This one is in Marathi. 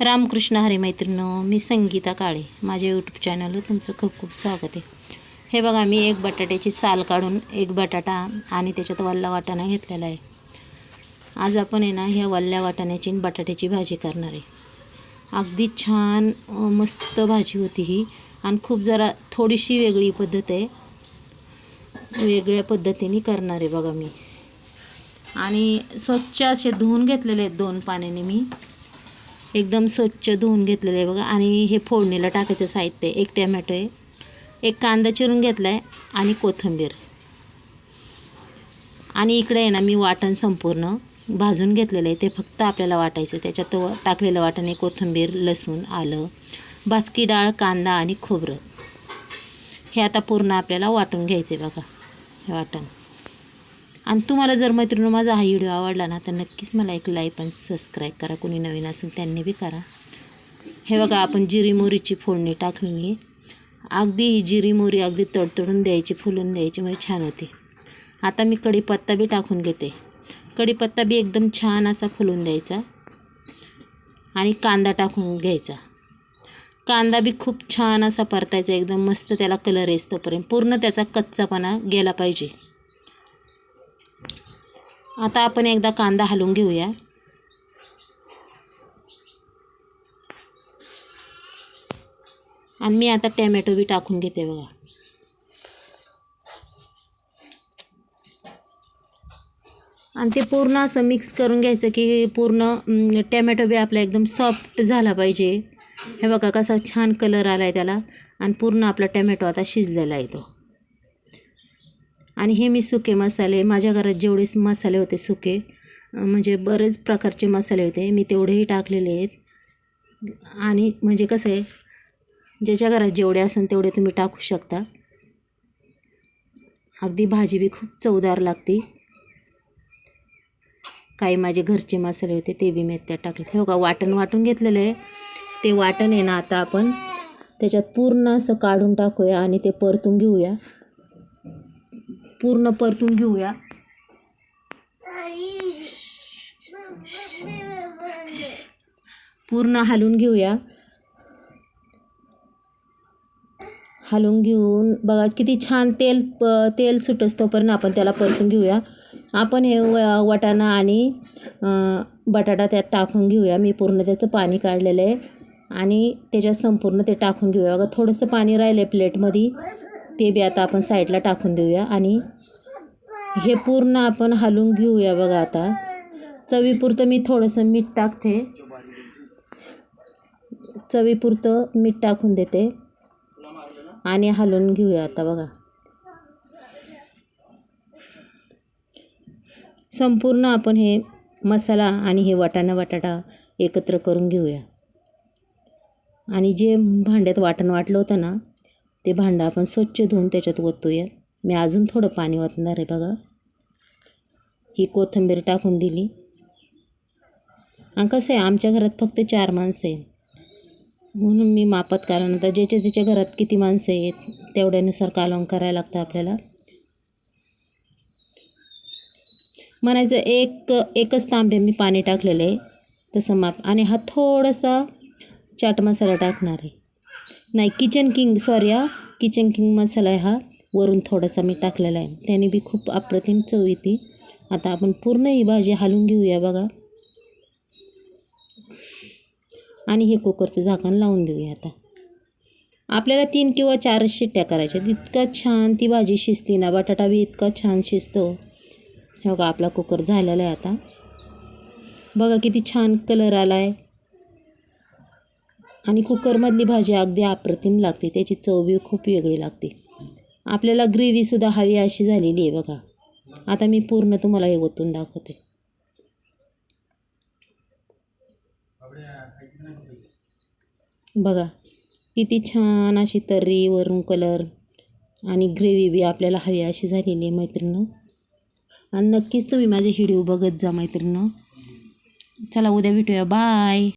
रामकृष्ण हरी मैत्रिणं मी संगीता काळे. माझ्या यूट्यूब चॅनलवर तुमचं खूप खूप स्वागत आहे. हे बघा मी एक बटाट्याची साल काढून एक बटाटा आणि त्याच्यात वल्ला वाटाणा घेतलेला आहे. आज आपण आहे ना ह्या वल्ल्या वाटाण्याची बटाट्याची भाजी करणार आहे. अगदी छान मस्त भाजी होती ही. आणि खूप जरा थोडीशी वेगळी पद्धत आहे. वेगळ्या पद्धतीने करणार आहे बघा मी. आणि स्वच्छ असे धुवून घेतलेले आहेत दोन पाण्याने मी. एकदम स्वच्छ धुवून घेतलेलं आहे बघा. आणि हे फोडणीला टाकायचं साहित्य आहे. एक टॅमॅटो आहे. एक कांदा चिरून घेतला आहे आणि कोथिंबीर. आणि इकडे आहे ना मी वाटण संपूर्ण भाजून घेतलेलं आहे. ते फक्त आपल्याला वाटायचं त्याच्यात व- टाकलेलं वाटण आहे कोथिंबीर लसूण आलं बासकी डाळ कांदा आणि खोबरं. हे आता पूर्ण आपल्याला वाटून घ्यायचं आहे बघा. हे वाटण. आणि तुम्हाला जर मैत्रिणी माझा हा व्हिडिओ आवडला ना तर नक्कीच मला एक लाईक आणि सबस्क्राईब करा. कोणी नवीन असेल त्यांनी बी करा. हे बघा आपण जिरी मोरीची फोडणी टाकलेली आहे. अगदी ही जिरी मोरी अगदी तडतडून द्यायची फुलून द्यायची म्हणजे छान होते. आता मी कढीपत्ता बी टाकून घेते. कढीपत्ता बी एकदम छान असा फुलून द्यायचा. आणि कांदा टाकून घ्यायचा. कांदा बी खूप छान असा परतायचा एकदम मस्त त्याला कलर येतोपर्यंत पूर्ण त्याचा कच्चापणा गेला पाहिजे. आता आपण एकदा कांदा हलवून घेऊया. आणि मी आता टॅमॅटो बी टाकून घेते बघा. आणि ते पूर्ण असं मिक्स करून घ्यायचं की पूर्ण टॅमॅटो बी आपला एकदम सॉफ्ट झाला पाहिजे. हे बघा कसा छान कलर आला आहे त्याला. आणि पूर्ण आपला टॅमॅटो आता शिजलेला आहे तो. आणि हे मी सुके मसाले माझ्या घरात जेवढे मसाले होते सुके म्हणजे बरेच प्रकारचे मसाले होते मी तेवढेही टाकलेले आहेत. आणि म्हणजे कसं आहे ज्याच्या घरात जेवढे असेल तेवढे तुम्ही टाकू शकता. अगदी भाजी बी खूप चवदार लागते. काही माझे घरचे मसाले होते ते बी मी त्यात टाकले. हे का वाटण वाटून घेतलेलं आहे. ते वाटण आहे ना आता आपण त्याच्यात पूर्ण असं काढून टाकूया आणि ते परतून घेऊया. पूर्ण परतून घेऊया. पूर्ण हलवून घेऊया. हलवून घेऊन बघा किती छान तेल प तेल सुटस तोपर्यंत आपण त्याला परतून घेऊया. आपण हे व वाटाणा आणि बटाटा त्यात टाकून घेऊया. मी पूर्ण त्याचं पाणी काढलेलं आहे. आणि त्याच्यात संपूर्ण ते टाकून घेऊया. बघा थोडंसं पाणी राहिलं आहे प्लेटमध्ये ते बी आता आपण साईडला टाकून देऊया आणि हे पूर्ण आपण हलवून घेऊया बघा आता. चवीपुरतं मी थोडंसं मीठ टाकते. चवीपुरतं मीठ टाकून देते. आणि हलवून घेऊया आता बघा. संपूर्ण आपण हे मसाला आणि हे वाटाणा बटाटा एकत्र करून घेऊया. आणि जे भांड्यात वाटण वाटलं होतं ना ते भांडं आपण स्वच्छ धुवून त्याच्यात ओतूया. मी अजून थोडं पाणी ओतणार आहे बघा. ही कोथिंबीर टाकून दिली. आणि कसं आहे आमच्या घरात फक्त चार माणसं आहे म्हणून मी मापत कारण आता ज्याच्या ज्याच्या घरात किती माणसं आहेत तेवढ्यानुसार कालवण करायला लागतं आपल्याला. म्हणायचं एक एकच तांबे मी पाणी टाकलेलं आहे. तसं माप आणि हा थोडासा चाट मसाला टाकणार आहे. नाही किचन किंग सॉरी हा. किचन किंग मसाला आहे हा. वरून थोडासा मी टाकलेला आहे. त्याने बी खूप अप्रतिम चव येते. आता आपण पूर्ण ही भाजी हलवून घेऊया बघा. आणि हे कुकरचं झाकण लावून देऊया आता. आपल्याला तीन किंवा चार शिट्ट्या करायच्या इतका छान ती भाजी शिजते ना. बटाटा बी इतका छान शिजतो. हे बघा आपला कुकर झालेला आहे आता. बघा किती छान कलर आला आहे आणि कुकरमधली भाजी अगदी अप्रतिम लागते. त्याची चवबी खूप वेगळी लागते. आपल्याला ग्रेव्हीसुद्धा हवी अशी झालेली आहे बघा. आता मी पूर्ण तुम्हाला हे ओतून दाखवते. बघा किती छान अशी तर्री वरून कलर आणि ग्रेव्ही बी आपल्याला हवी अशी झालेली आहे मैत्रिणं आणि नक्कीच तुम्ही माझे व्हिडिओ बघत जा मैत्रिणं चला उद्या भेटूया. बाय